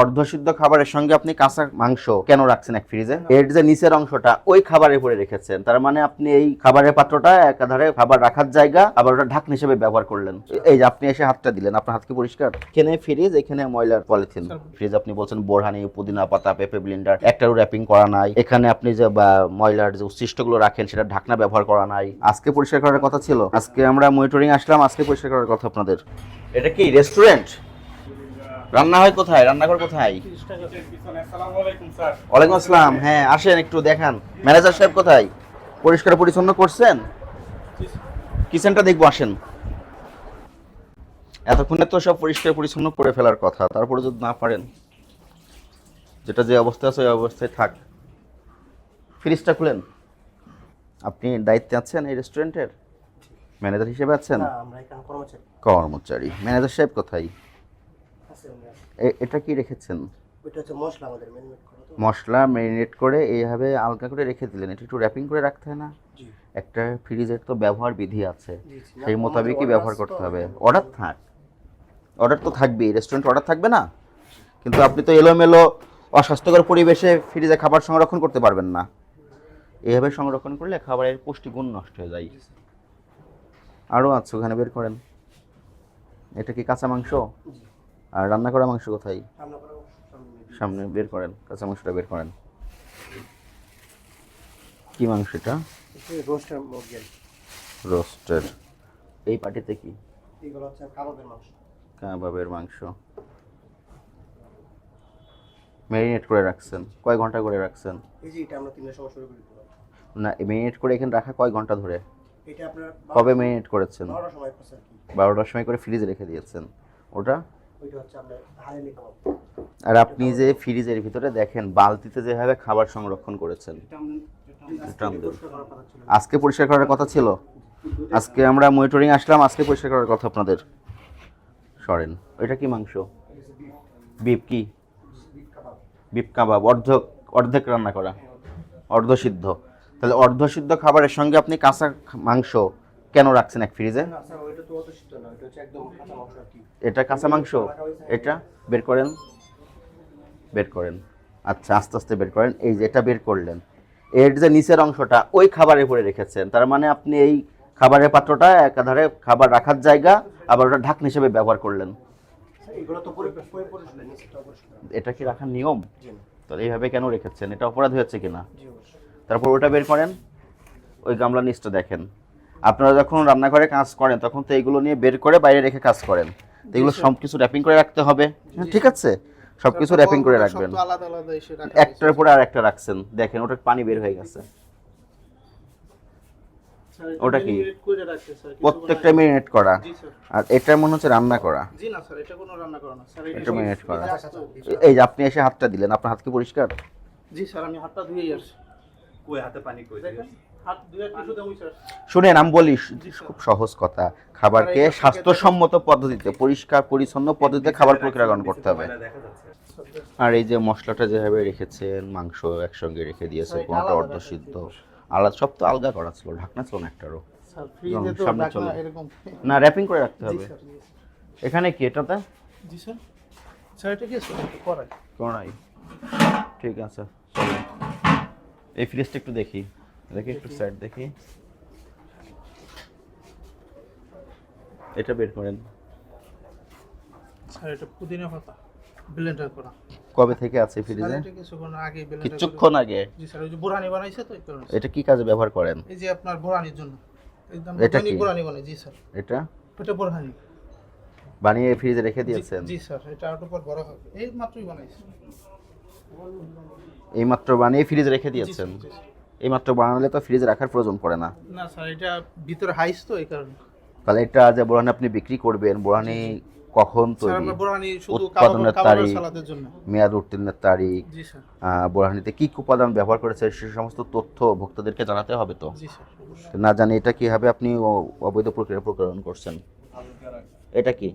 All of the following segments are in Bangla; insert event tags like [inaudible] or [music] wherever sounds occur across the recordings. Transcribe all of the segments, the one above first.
অর্ধসিদ্ধ খাবারের সঙ্গে আপনি কাঁচা মাংস কেন রাখছেন এক ফ্রিজে? এর যে নিচের অংশটা ওই খাবারের উপরে রেখেছেন তার মানে আপনি এই খাবারের পাত্রটা একাধারে খাবার রাখার জায়গা আবার ওটা ঢাকন হিসেবে ব্যবহার করলেন। এই যে আপনি এসে হাতটা দিলেন আপনার হাত কি পরিষ্কার? এখানে ফ্রিজ এখানে ময়লার পলিথিন। ফ্রিজ আপনি বলছেন বোরহানি পুদিনা পাতা পেঁপে ব্লিন্ডার একটারও র্যাপিং করা নাই। এখানে আপনি যে ময়লার যে উচ্ছিষ্টগুলো রাখেন সেটা ঢাকনা ব্যবহার করা নাই। আজকে পরিষ্কার করার কথা ছিল। আজকে আমরা মনিটরিং আসলাম আজকে পরিষ্কার করার কথা আপনাদের। এটা কি রেস্টুরেন্ট রান্না হয় কোথায়? রান্নাঘর কোথায়? ওয়ালাইকুম আসসালাম। হ্যাঁ আসেন একটু দেখান। ম্যানেজার সাহেব কোথায়? পরিষ্কার পরিচ্ছন্ন করছেন? কিচেনটা দেখব আসেন। এতক্ষণে তো সব পরিষ্কার পরিচ্ছন্ন করে ফেলার কথা তারপরে যদি না পারেন যেটা যে অবস্থায় আছে ওই অবস্থায় থাক। ফ্রিজটা খুলেন। আপনি দায়িত্বে আছেন এই রেস্টুরেন্টের? ম্যানেজার হিসেবে আছেন? কর্মচারী। ম্যানেজার সাহেব কোথায়? এটা কি রেখেছেন? হচ্ছে মশলা আমাদের ম্যারিনেট করা মশলা ম্যারিনেট করে এইভাবে আলগা করে রেখে দিলেন। এটা একটু র্যাপিং করে রাখতে হয় না? একটা ফ্রিজের তো ব্যবহার বিধি আছে। সেই মোতাবেকই ব্যবহার করতে হবে। অর্ডার থাক। অর্ডার তো থাকবেই। রেস্টুরেন্ট অর্ডার থাকবে না? কিন্তু আপনি তো এলোমেলো অস্বাস্থ্যকর পরিবেশে ফ্রিজে খাবার সংরক্ষণ করতে পারবেন না। এইভাবে সংরক্ষণ করলে খাবারের পুষ্টিগুণ নষ্ট হয়ে যায়। আরও আছে ওখানে বের করেন। এটা কি কাঁচা মাংস? আর রান্না করা মাংস কোথায়? সামনে। বের করেন কাঁচা মাংসটা বের করেন। কি মাংস এটা? রোস্টার এই পার্টিতে কি? কাবাবের মাংস। ম্যারিনেট করে রাখছেন। কয় ঘণ্টা করে রাখছেন। না ম্যারিনেট করে এখানে রাখা কয় ঘণ্টা ধরে? কবে ম্যারিনেট করেছেন? বারোটার সময় করে ফ্রিজে রেখে দিয়েছেন। ওটা? ওইটা হচ্ছে কাবাব আর আপনি যে ফ্রিজের ভিতরে দেখেন বালতিতে যেভাবে খাবার সংরক্ষণ করেছেন। আজকে পরিষ্কার করার কথা ছিল। আজকে আমরা মনিটরিং আসলাম আজকে পরিষ্কার করার কথা আপনাদের। সরেন এটা কি মাংস? বিপ কি? বিপ কাবাব। অর্ধ অর্ধেক রান্না করা। অর্ধসিদ্ধ তাহলে অর্ধসিদ্ধ খাবারের সঙ্গে আপনি কাঁচা মাংস কেন রাখছেন এক ফ্রিজে? তো এটা কাঁচা মাংস? এটা? বের করেন। বের করেন। আচ্ছা আস্তে আস্তে বের করেন। এই যে এটা বের করলেন। এর যে নিচের অংশটা ওই খাবারের উপরে রেখেছেন। তার মানে আপনি এই খাবারের পাত্রটা একাধারে খাবার রাখার জায়গা আবার ওটা ঢাকন হিসেবে ব্যবহার করলেন। তো এটা কি রাখার নিয়ম? তাহলে এইভাবে কেন রেখেছেন? এটা অপরাধ হয়েছে কিনা? তারপর ওটা বের করেন। ওই গামলা নিচটা দেখেন। আপনারা যখন রান্নাঘরে কাজ করেন তখন তো এগুলো নিয়ে বের করে বাইরে রেখে কাজ করেন। তো এগুলো সব কিছু র্যাপিং করে রাখতে হবে। হ্যাঁ, ঠিক আছে? সব কিছু র্যাপিং করে রাখবেন। আলাদা আলাদা এসে রাখা একটার পরে আর একটা রাখছেন। দেখেন ওটা পানি বের হয়ে গেছে। ওটা কি? প্রত্যেকটা মিনিট করা। আর এটা মনে হচ্ছে রান্না করা। জি না স্যার এটা কোনো রান্না করা না স্যার। এটা সব মেরিনেট করা। এই যে আপনি এসে হাতটা দিলেন আপনার হাত কি পরিষ্কার? জি স্যার আমি হাতটা ধুয়েই আসছি। কই হাতে পানি কই দেখেন হাত ধুয়ে স্যার। শুনেন আমি বলি খুব সহজ কথা। খাবারকে স্বাস্থ্যসম্মত পদ্ধতিতে পরিষ্কার পরিচ্ছন্ন পদ্ধতিতে খাবার প্রক্রিয়াকরণ করতে হবে। যাচ্ছে। আর এই যে মশলাটা যেভাবে রেখেছেন মাংস একসঙ্গে রেখে দিয়েছে কোনটা আলাদা অর্ধ রাখা সিদ্ধ আলাদা সব তো আলগা করা ছিল ঢাকনা ছিল না একটারও। স্যার ফ্রিজে তো সামনে চলে। না র্যাপিং করে রাখতে হবে। এখানে কি এটাতে জি স্যার স্যার এটা কি করাই ঠিক আছে এই ফ্রিজটা একটু দেখি। দেখি একটু সাইড দেখি। এটা বের করেন। স্যার এটা পুদিনা পাতা ব্লেন্ডার করা। কবে থেকে আছে ফ্রিজে কিছুক্ষণ আগে কিছুক্ষণ আগে? জি স্যার ওই যে বোরানি বানাইছে তো এটা কি কাজে ব্যবহার করেন? এই যে আপনার বোরানির জন্য। একদম এটা কি? বোরানি বানাই জি স্যার। এটা? এটা বোরানি বানিয়ে ফ্রিজে রেখে দিয়েছেন? জি স্যার এটা আউট পর বড় হবে। এই মাত্রই বানাইছি। এইমাত্র বানিয়ে ফ্রিজে রেখে দিয়েছেন? স্যার। এইমাত্র বানালে তো ফ্রিজে রাখার প্রয়োজন পড়ে না। না স্যার এটা ভিতরে হাইস তো এই কারণে। তাহলে এটা যে বোরানি আপনি বিক্রি করবেন বোরানি কখন তৈরি? উৎপাদনের তারিখ। মেয়াদ উত্তীর্ণের তারিখ বোরানিতে কি উপাদান ব্যবহার করেছে সে সমস্ত তথ্য ভোক্তাদেরকে জানাতে হবে তো। না জানি এটা কীভাবে আপনি অবৈধ প্রক্রিয়া প্রকরণ করছেন। এটা কি?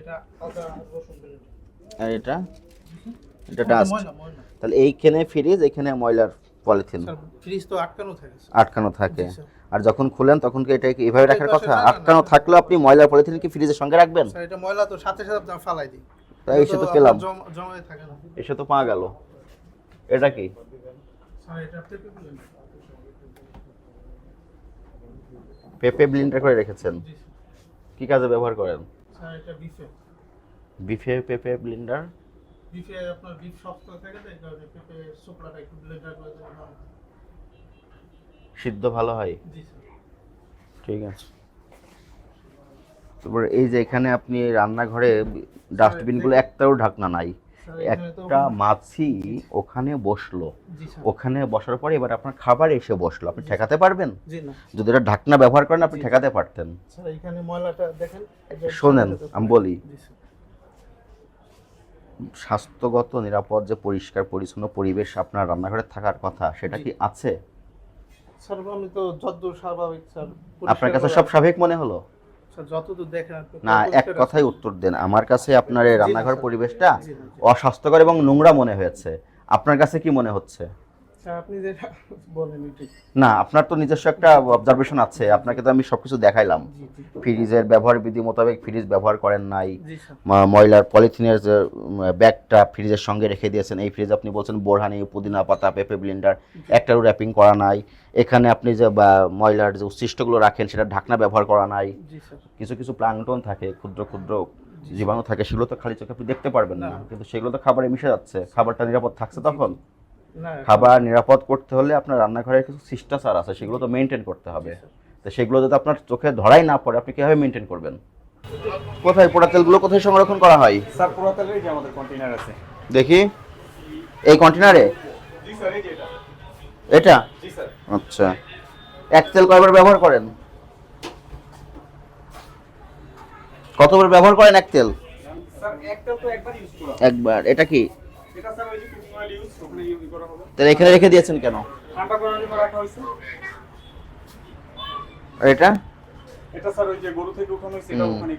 এটা আর এটা? এটা ডাস্ট তাহলে এইখানে ফ্রিজ এখানে ময়লার পলিথিন। ফ্রিজ তো আটকানো থাকে আটকানো থাকে। আর যখন খুলেন তখন কি এটা এভাবে রাখার কথা? আটকানো। থাকলেও আপনি ময়লা পলিথিন কি ফ্রিজের সঙ্গে রাখবেন? স্যার এটা ময়লা তো সাথে সাথে আপনার ফালাই দিই। তাই এসে তো পেলাম। জম- থাকে না। এসে তো পাওয়া গেল। এটা কি? স্যার এটা পেপে ব্লিন্ডার করে রেখেছেন? কি কাজে ব্যবহার করেন? স্যার এটা বিফে। বিফে পেপে ব্লিন্ডার বিফে আপনার বিফ শক্ত থাকে তো এই কারণে পেঁপে শুকনাটা একটু ব্লেন্ডার করে দেবেন সিদ্ধ ভালো হয়? জি স্যার ঠিক আছে। তারপর এই যে এখানে আপনি রান্নাঘরে ডাস্টবিনগুলো একটাও ঢাকনা নাই। একটা মাছি ওখানে বসল। ওখানে বসার পরে এবার আপনার খাবার এসে বসল। আপনি ঠেকাতে পারবেন? যদি এটা ঢাকনা ব্যবহার করেন আপনি ঠেকাতে পারতেন। শোনেন, আমি বলি। স্বাস্থ্যগত নিরাপদ যে পরিষ্কার পরিচ্ছন্ন পরিবেশ আপনার রান্নাঘরে থাকার কথা সেটা কি আছে? স্যার আমি তো যতদূর স্বাভাবিক স্যার আপনার কাছে সব স্বাভাবিক মনে হলো? না এক কথাই উত্তর দেন। আমার কাছে আপনার এই রান্নাঘর পরিবেশটা। অস্বাস্থ্যকর এবং নোংরা মনে হয়েছে। আপনার কাছে কি মনে হচ্ছে? ঠিক না আপনার তো নিজস্ব একটা অবজারভেশন আছে। আপনাকে তো আমি সবকিছু দেখাইলাম। ফ্রিজের ব্যবহার বিধি মোতাবেক ফ্রিজ ব্যবহার করেন নাই। ময়লার পলিথিনের যে ব্যাগটা ফ্রিজের সঙ্গে রেখে দিয়েছেন এই ফ্রিজ আপনি বলছেন বোরহানি পুদিনা পাতা পেঁপে ব্লেন্ডার একটারও র্যাপিং করা নাই। এখানে আপনি যে ময়লার যে উচ্ছিষ্টগুলো রাখেন সেটা ঢাকনা ব্যবহার করা নাই। কিছু কিছু প্লাংটন থাকে ক্ষুদ্র ক্ষুদ্র জীবাণু থাকে সেগুলো তো খালি চোখে আপনি দেখতে পারবেন না। কিন্তু সেগুলো তো খাবারে মিশে যাচ্ছে। খাবারটা নিরাপদ থাকছে তখন? খাবার নিরাপদ করতে হলে আপনার রান্নাঘরের কিছু শিষ্টাচার আছে সেগুলো তো মেনটেন করতে হবে। তো সেগুলো যদি আপনার চোখে ধরাই না পড়ে আপনি কীভাবে মেনটেন করবেন? কোথায় পোড়া তেলগুলো কোথায় সংরক্ষণ করা হয়? স্যার পোড়া পুরাতনের যে আমাদের কন্টেনার আছে। দেখি। এই কন্টেনারে জি স্যার এই যে এটা। এটা? জি স্যার। আচ্ছা। এক তেল কয়বার ব্যবহার করেন? কতবার ব্যবহার করেন এক তেল? স্যার একটা তো একবার ইউজ করা একবার। এটা কি? এটা স্যার ওই যে তাহলে এখানে রেখে দিয়েছেন কেন? ঠান্ডা করার জন্য রাখা এটা? এটা স্যার ওই যে গরু থেকে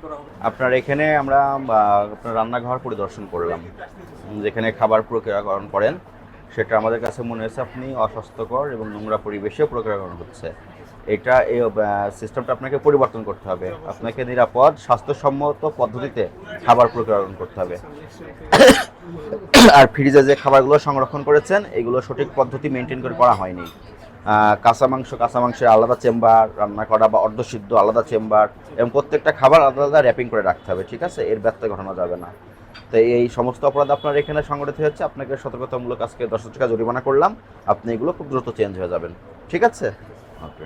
করা হবে আপনার এখানে আমরা আপনার রান্নাঘর পরিদর্শন করলাম, যেখানে খাবার প্রক্রিয়াকরণ করেন, সেটা আমাদের কাছে মনে হয়েছে আপনি অস্বাস্থ্যকর এবং নোংরা পরিবেশে প্রক্রিয়াকরণ হচ্ছে। এটা এই সিস্টেমটা আপনাকে পরিবর্তন করতে হবে। আপনাকে নিরাপদ, স্বাস্থ্যসম্মত পদ্ধতিতে খাবার প্রক্রিয়াকরণ করতে হবে। [coughs] আর ফ্রিজে যে খাবারগুলো সংরক্ষণ করেছেন, এগুলো সঠিক পদ্ধতি মেনটেন করে করা হয়নি। কাঁচা মাংস, কাঁচা মাংসের আলাদা চেম্বার, রান্না করা বা অর্ধসিদ্ধ আলাদা চেম্বার এবং প্রত্যেকটা খাবার আলাদা আলাদা র্যাপিং করে রাখতে হবে, ঠিক আছে? এর ব্যর্থ ঘটানো যাবে না। তো এই সমস্ত অপরাধ আপনার এখানে সংগঠিত হচ্ছে আপনাকে সতর্কতামূলক আজকে দশ টাকা জরিমানা করলাম। আপনি এগুলো খুব দ্রুত চেঞ্জ হয়ে যাবেন। ঠিক আছে? ওকে